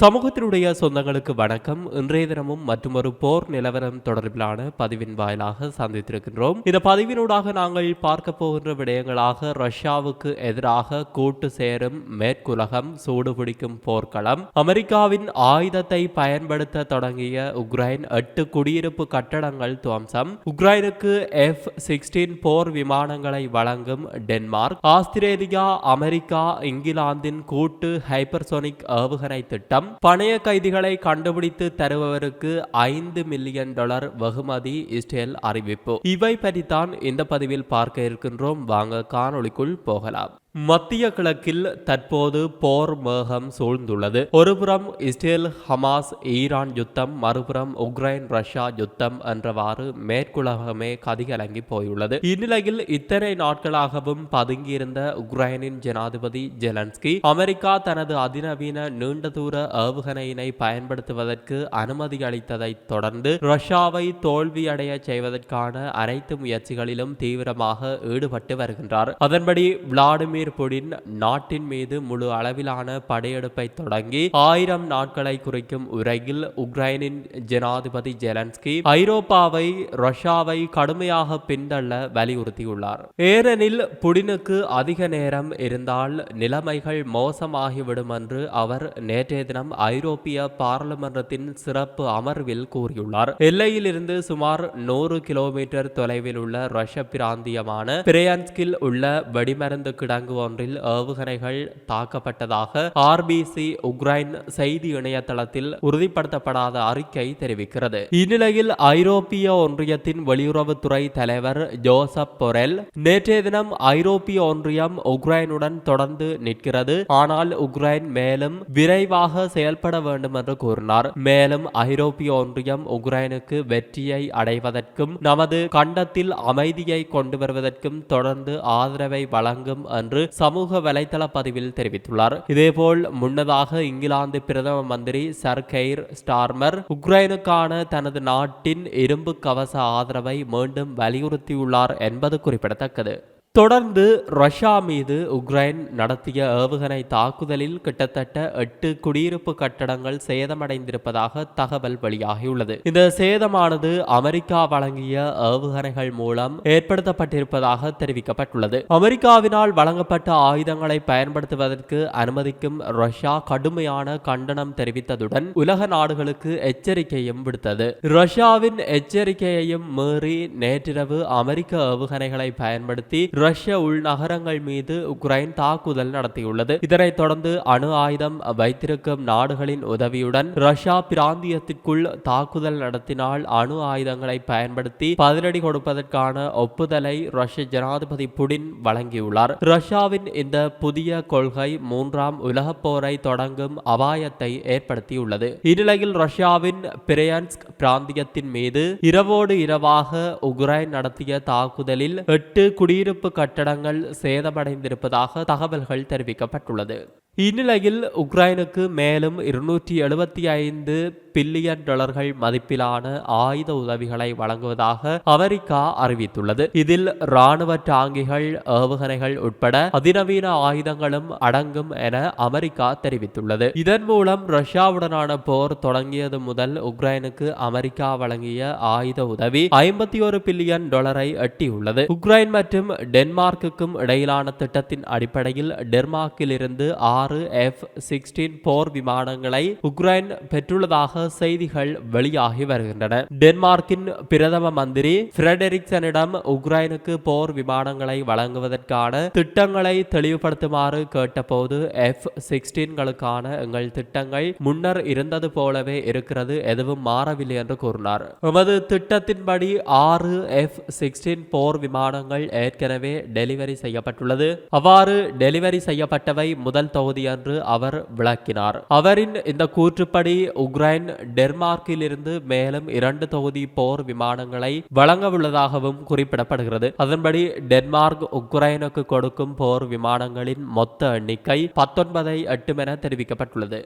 சமூகத்தினுடைய சொந்தங்களுக்கு வணக்கம். இன்றைய தினமும் மற்றொரு போர் நிலவரம் தொடர்பிலான பதிவின் வாயிலாக சந்தித்திருக்கின்றோம். இந்த பதிவினூடாக நாங்கள் பார்க்க போகின்ற விடயங்களாக ரஷ்யாவுக்கு எதிராக கூட்டு சேரும் மேற்குலகம் சூடுபிடிக்கும் போர்க்களம் அமெரிக்காவின் ஆயுதத்தை பயன்படுத்த தொடங்கிய உக்ரைன் எட்டு குடியிருப்பு கட்டடங்கள் துவம்சம் உக்ரைனுக்கு எஃப் சிக்ஸ்டீன் போர் விமானங்களை வழங்கும் டென்மார்க் ஆஸ்திரேலியா அமெரிக்கா இங்கிலாந்தின் கூட்டு ஹைப்பர்சோனிக் ஏவுகணை திட்டம் பணைய கைதிகளை கண்டுபிடித்து தருபவருக்கு ஐந்து மில்லியன் டாலர் வெகுமதி இஸ்ரேல் அறிவிப்பு. இவை பற்றித்தான் இந்த பதிவில் பார்க்க இருக்கின்றோம். வாங்க காணொளிக்குள் போகலாம். மத்திய கிழக்கில் தற்போது போர் மேகம் சூழ்ந்துள்ளது. ஒருபுறம் இஸ்ரேல் ஹமாஸ் ஈரான் யுத்தம் மறுபுறம் உக்ரைன் ரஷ்யா யுத்தம் என்றவாறு மேற்குலகமே கதிகலங்கி போயுள்ளது. இந்நிலையில் இத்தனை நாட்களாகவும் பதுங்கியிருந்த உக்ரைனின் ஜனாதிபதி ஜெலன்ஸ்கி அமெரிக்கா தனது அதிநவீன நீண்ட தூர ஏவுகணையினை பயன்படுத்துவதற்கு அனுமதி அளித்ததை தொடர்ந்து ரஷ்யாவை தோல்வியடைய செய்வதற்கான அனைத்து முயற்சிகளிலும் தீவிரமாக ஈடுபட்டு வருகின்றார். அதன்படி விளாடிமிர் விளாடிமிர் புடின் நாட்டின் மீது முழு அளவிலான படையெடுப்பை தொடங்கி ஆயிரம் நாட்களை குறிக்கும் உரையில் உக்ரைனின் ஜனாதிபதி ஜெலன்ஸ்கி ஐரோப்பாவை ரஷ்யாவை கடுமையாக பின்தள்ள வலியுறுத்தியுள்ளார். ஏனெனில் புடினுக்கு அதிக நேரம் இருந்தால் நிலைமைகள் மோசமாகிவிடும் என்று அவர் நேற்றைய தினம் ஐரோப்பிய பாராளுமன்றத்தின் சிறப்பு அமர்வில் கூறியுள்ளார். எல்லையிலிருந்து சுமார் நூறு கிலோமீட்டர் தொலைவில் உள்ள ரஷ்ய பிராந்தியமான பிரயான்ஸ்கில் உள்ள வெடிமருந்து கிடங்கு அரங்கு ஒன்றில் ஏவுகணைகள் தாக்கப்பட்டதாக ஆர்பிசி உக்ரைன் செய்தி இணையதளத்தில் உறுதிப்படுத்தப்படாத அறிக்கை தெரிவிக்கிறது. இந்நிலையில் ஐரோப்பிய ஒன்றியத்தின் வெளியுறவுத்துறை தலைவர் ஜோசப் பொரெல் நேற்றைய தினம் ஐரோப்பிய ஒன்றியம் உக்ரைனுடன் தொடர்ந்து நிற்கிறது. ஆனால் உக்ரைன் மேலும் விரைவாக செயல்பட வேண்டும் என்று கூறினார். மேலும் ஐரோப்பிய ஒன்றியம் உக்ரைனுக்கு வெற்றியை அடைவதற்கும் நமது கண்டத்தில் அமைதியை கொண்டு வருவதற்கும் தொடர்ந்து ஆதரவை வழங்கும் என்று சமூக வலைதள பதிவில் தெரிவித்துள்ளார். இதேபோல் முன்னதாக இங்கிலாந்து பிரதம மந்திரி சர்கெய்ர் ஸ்டார்மர் உக்ரைனுக்கான தனது நாட்டின் இரும்பு கவச ஆதரவை மீண்டும் வலியுறுத்தியுள்ளார் என்பது குறிப்பிடத்தக்கது. தொடர்ந்து ரஷ்யா மீது உக்ரைன் நடத்திய ஏவுகணை தாக்குதலில் கிட்டத்தட்ட எட்டு குடியிருப்பு கட்டடங்கள் சேதமடைந்திருப்பதாக தகவல் வெளியாகியுள்ளது. இந்த சேதமானது அமெரிக்கா வழங்கிய ஏவுகணைகள் மூலம் ஏற்படுத்தப்பட்டிருப்பதாக தெரிவிக்கப்பட்டுள்ளது. அமெரிக்காவினால் வழங்கப்பட்ட ஆயுதங்களை பயன்படுத்துவதற்கு அனுமதிக்கும் ரஷ்யா கடுமையான கண்டனம் தெரிவித்ததுடன் உலக நாடுகளுக்கு எச்சரிக்கையும் விடுத்தது. ரஷ்யாவின் எச்சரிக்கையையும் மீறி நேற்றிரவு அமெரிக்க ஏவுகணைகளை பயன்படுத்தி ரஷ்ய உள்நகரங்கள் மீது உக்ரைன் தாக்குதல் நடத்தியுள்ளது. இதனைத் தொடர்ந்து அணு ஆயுதம் வைத்திருக்கும் நாடுகளின் உதவியுடன் ரஷ்யா பிராந்தியத்திற்குள் தாக்குதல் நடத்தினால் அணு ஆயுதங்களை பயன்படுத்தி பதிலடி கொடுப்பதற்கான ஒப்புதலை ரஷ்ய ஜனாதிபதி புடின் வழங்கியுள்ளார். ரஷ்யாவின் இந்த புதிய கொள்கை மூன்றாம் உலகப் போரை தொடங்கும் அபாயத்தை ஏற்படுத்தியுள்ளது. இந்நிலையில் ரஷ்யாவின் பிரயான்ஸ்க் பிராந்தியத்தின் மீது இரவோடு இரவாக உக்ரைன் நடத்திய தாக்குதலில் எட்டு குடியிருப்பு கட்டடங்கள் சேதமடைந்திருப்பதாக தகவல்கள் தெரிவிக்கப்பட்டுள்ளது. இந்நிலையில் உக்ரைனுக்கு மேலும் இருநூற்றி எழுபத்தி ஐந்து பில்லியன் டாலர்கள் மதிப்பிலான ஆயுத உதவிகளை வழங்குவதாக அமெரிக்கா அறிவித்துள்ளது. இதில் ராணுவ டாங்கிகள் ஏவுகணைகள் உட்பட அதிநவீன ஆயுதங்களும் அடங்கும் என அமெரிக்கா தெரிவித்துள்ளது. இதன் மூலம் ரஷ்யாவுடனான போர் தொடங்கியது முதல் உக்ரைனுக்கு அமெரிக்கா வழங்கிய ஆயுத உதவி ஐம்பத்தி ஒரு பில்லியன் டாலரை எட்டியுள்ளது. உக்ரைன் மற்றும் டென்மார்க்குக்கும் இடையிலான திட்டத்தின் அடிப்படையில் டென்மார்க்கில் இருந்து ஆறு எஃப் சிக்ஸ்டீன் போர் விமானங்களை உக்ரைன் பெற்றுள்ளதாக செய்திகள் வெளியாகி வருகின்றன. டென்மார்க்கின் பிரதம மந்திரி பிரெடரிக்சனிடம் உக்ரைனுக்கு போர் விமானங்களை வழங்குவதற்கான திட்டங்களை தெளிவுபடுத்துமாறு கேட்டபோது எஃப் சிக்ஸ்டீன்களுக்கான எங்கள் திட்டங்கள் முன்னர் இருந்தது போலவே இருக்கிறது எதுவும் மாறவில்லை என்று கூறினார். எமது திட்டத்தின்படி ஆறு எஃப் சிக்ஸ்டீன் போர் விமானங்கள் ஏற்கனவே டெலிவரி செய்யப்பட்டுள்ளது. அவ்வாறு டெலிவரி செய்யப்பட்டவை முதல் தொகுதி என்று அவர் விளக்கினார். அவரின் இந்த கூற்றுப்படி உக்ரைன் டென்மார்க்கிலிருந்து மேலும் இரண்டு தொகுதி போர் விமானங்களை வழங்கவுள்ளதாகவும் குறிப்பிடப்படுகிறது. அதன்படி டென்மார்க் உக்ரைனுக்கு கொடுக்கும் போர் விமானங்களின் மொத்த எண்ணிக்கை பத்தொன்பதை எட்டும் என தெரிவிக்கப்பட்டுள்ளது.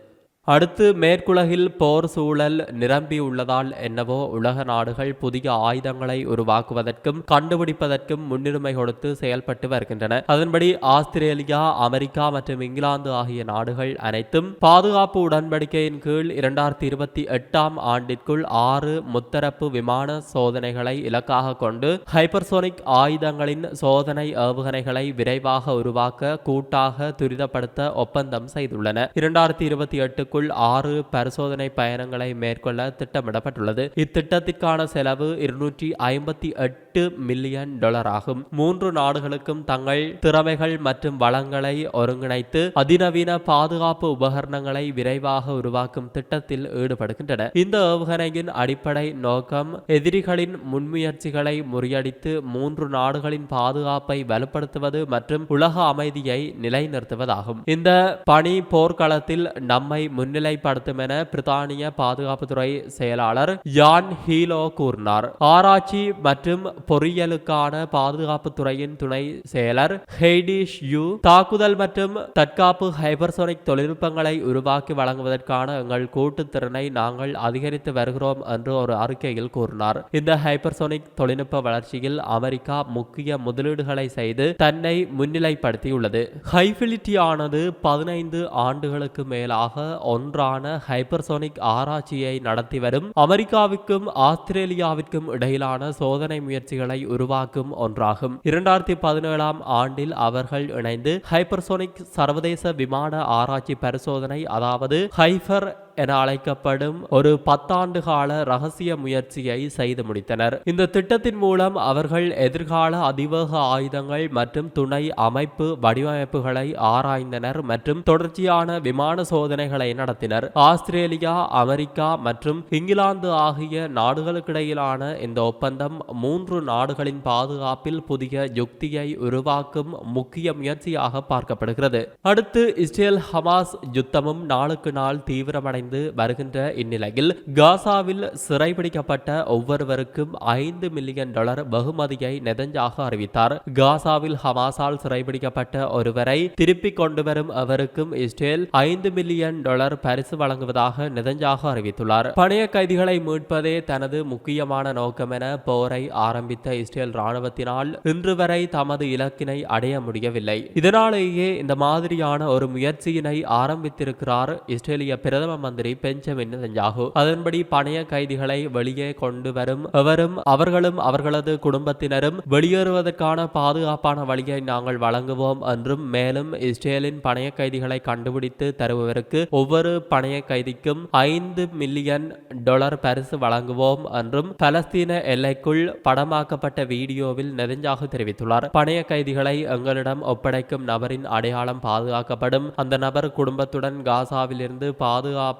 அடுத்து மேற்குலகில் போர் சூழல் நிரம்பியுள்ளதால் என்னவோ உலக நாடுகள் புதிய ஆயுதங்களை உருவாக்குவதற்கும் கண்டுபிடிப்பதற்கும் முன்னுரிமை கொடுத்து செயல்பட்டு வருகின்றன. அதன்படி ஆஸ்திரேலியா அமெரிக்கா மற்றும் இங்கிலாந்து ஆகிய நாடுகள் அனைத்தும் பாதுகாப்பு உடன்படிக்கையின் கீழ் இரண்டாயிரத்தி இருபத்தி எட்டாம் ஆண்டிற்குள் ஆறு முத்தரப்பு விமான சோதனைகளை இலக்காக கொண்டு ஹைப்பர்சோனிக் ஆயுதங்களின் சோதனை ஏவுகணைகளை விரைவாக உருவாக்க கூட்டாக துரிதப்படுத்த ஒப்பந்தம் செய்துள்ளன. இரண்டாயிரத்தி இருபத்தி எட்டு எட்டுக்குள் ஆறு பரிசோதனை பயணங்களை மேற்கொள்ள திட்டமிடப்பட்டுள்ளது. இத்திட்டத்திற்கான செலவு இருநூற்றி ஐம்பத்தி எட்டு மில்லியன் டாலர் ஆகும். மூன்று நாடுகளுக்கும் தங்கள் திறமைகள் மற்றும் வளங்களை ஒருங்கிணைத்து அதிநவீன பாதுகாப்பு உபகரணங்களை விரைவாக உருவாக்கும் திட்டத்தில் ஈடுபடுகின்றன. இந்த ஏவுகணையின் அடிப்படை நோக்கம் எதிரிகளின் முன்முயற்சிகளை முறியடித்து மூன்று நாடுகளின் பாதுகாப்பை வலுப்படுத்துவது மற்றும் உலக அமைதியை நிலைநிறுத்துவதாகும். இந்த பணி போர்க்களத்தில் நம்மை முன்னிலைப்படுத்தும் என பிரித்தானிய பாதுகாப்புத்துறை செயலாளர் யான் ஹீலோ கூறினார். ஆராய்ச்சி மற்றும் பொறியியலுக்கான பாதுகாப்புத்துறையின் துணை செயலர் ஹெய்டிஷ் யூ தாக்குதல் மற்றும் தற்காப்பு ஹைபர்சோனிக் தொழில்நுட்பங்களை உருவாக்கி வழங்குவதற்கான எங்கள் கூட்டு திறனை நாங்கள் அதிகரித்து வருகிறோம் என்று ஒரு அறிக்கையில் கூறினார். இந்த ஹைபர்சோனிக் தொழில்நுட்ப வளர்ச்சியில் அமெரிக்கா முக்கிய முதலீடுகளை செய்து தன்னை முன்னிலைப்படுத்தியுள்ளது. ஹைபிலிட்டி ஆனது பதினைந்து ஆண்டுகளுக்கு மேலாக ஒன்றான ஹைப்பர்சோனிக் ஆராய்ச்சியை நடத்தி வரும் அமெரிக்காவுக்கும் ஆஸ்திரேலியாவிற்கும் இடையிலான சோதனை முயற்சிகளை உருவாக்கும் ஒன்றாகும். இரண்டாயிரத்தி பதினேழாம் ஆண்டில் அவர்கள் இணைந்து ஹைப்பர்சோனிக் சர்வதேச விமான ஆராய்ச்சி பரிசோதனை அதாவது ஹைஃபர் என அழைக்கப்படும் ஒரு பத்தாண்டு கால ரகசிய முயற்சியை செய்து முடித்தனர். இந்த திட்டத்தின் மூலம் அவர்கள் எதிர்கால அதிவேக ஆயுதங்கள் மற்றும் துணை அமைப்பு வடிவமைப்புகளை ஆராய்ந்தனர் மற்றும் தொடர்ச்சியான விமான சோதனைகளை நடத்தினர். ஆஸ்திரேலியா அமெரிக்கா மற்றும் இங்கிலாந்து ஆகிய நாடுகளுக்கிடையிலான இந்த ஒப்பந்தம் மூன்று நாடுகளின் பாதுகாப்பில் புதிய யுக்தியை உருவாக்கும் முக்கிய முயற்சியாக பார்க்கப்படுகிறது. அடுத்து இஸ்ரேல் ஹமாஸ் யுத்தமும் நாளுக்கு நாள் தீவிரமடை அடைந்து வருகின்ற இந்நிலையில் காசாவில் சிறைபிடிக்கப்பட்ட ஒவ்வொருவருக்கும் ஐந்து மில்லியன் டாலர் பகுமதியை நெதஞ்சாக அறிவித்தார். காசாவில் ஹமாசால் சிறைபிடிக்கப்பட்ட ஒருவரை திருப்பிக் கொண்டு வரும் அவருக்கும் இஸ்ரேல் ஐந்து மில்லியன் டாலர் பரிசு வழங்குவதாக நெதஞ்சாக அறிவித்துள்ளார். பணைய கைதிகளை மீட்பதே தனது முக்கியமான நோக்கம் என போரை ஆரம்பித்த இஸ்ரேல் ராணுவத்தினால் இன்று வரை தமது இலக்கினை அடைய முடியவில்லை. இதனாலேயே இந்த மாதிரியான ஒரு முயற்சியினை ஆரம்பித்திருக்கிறார் இஸ்ரேலிய பிரதம மந்திரி பெஞ்சமின் நெதன்யாகு அதன்படி பணைய கைதிகளை வெளியே கொண்டு வரும். எவரும் அவர்களும் அவர்களது குடும்பத்தினரும் வெளியேறுவதற்கான பாதுகாப்பான வழியை நாங்கள் வழங்குவோம் என்றும் மேலும் இஸ்ரேலின் பணைய கைதிகளை கண்டுபிடித்து தருபவருக்கு ஒவ்வொரு பணைய கைதிக்கும் ஐந்து மில்லியன் டாலர் பரிசு வழங்குவோம் என்றும் பலஸ்தீன எல்லைக்குள் படமாக்கப்பட்ட வீடியோவில் நெதஞ்சாக தெரிவித்துள்ளார். பணைய கைதிகளை எங்களிடம் ஒப்படைக்கும் நபரின் அடையாளம் பாதுகாக்கப்படும். அந்த நபர் குடும்பத்துடன் காசாவிலிருந்து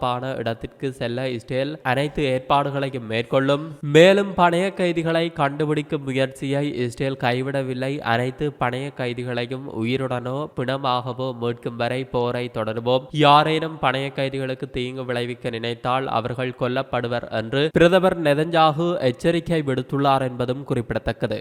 பாதுகாப்பான இடத்திற்கு செல்ல இஸ்ரேல் அனைத்து ஏற்பாடுகளையும் மேற்கொள்ளும். மேலும் பணைய கைதிகளை கண்டுபிடிக்கும் முயற்சியை இஸ்ரேல் கைவிடவில்லை. அனைத்து பணைய கைதிகளையும் உயிருடனோ பிணமாகவோ மீட்கும் வரை போரை தொடருவோம். யாரேனும் பணைய கைதிகளுக்கு தீங்கு விளைவிக்க நினைத்தால் அவர்கள் கொல்லப்படுவர் என்று பிரதமர் நெதஞ்சாகு எச்சரிக்கை விடுத்துள்ளார் என்பதும் குறிப்பிடத்தக்கது.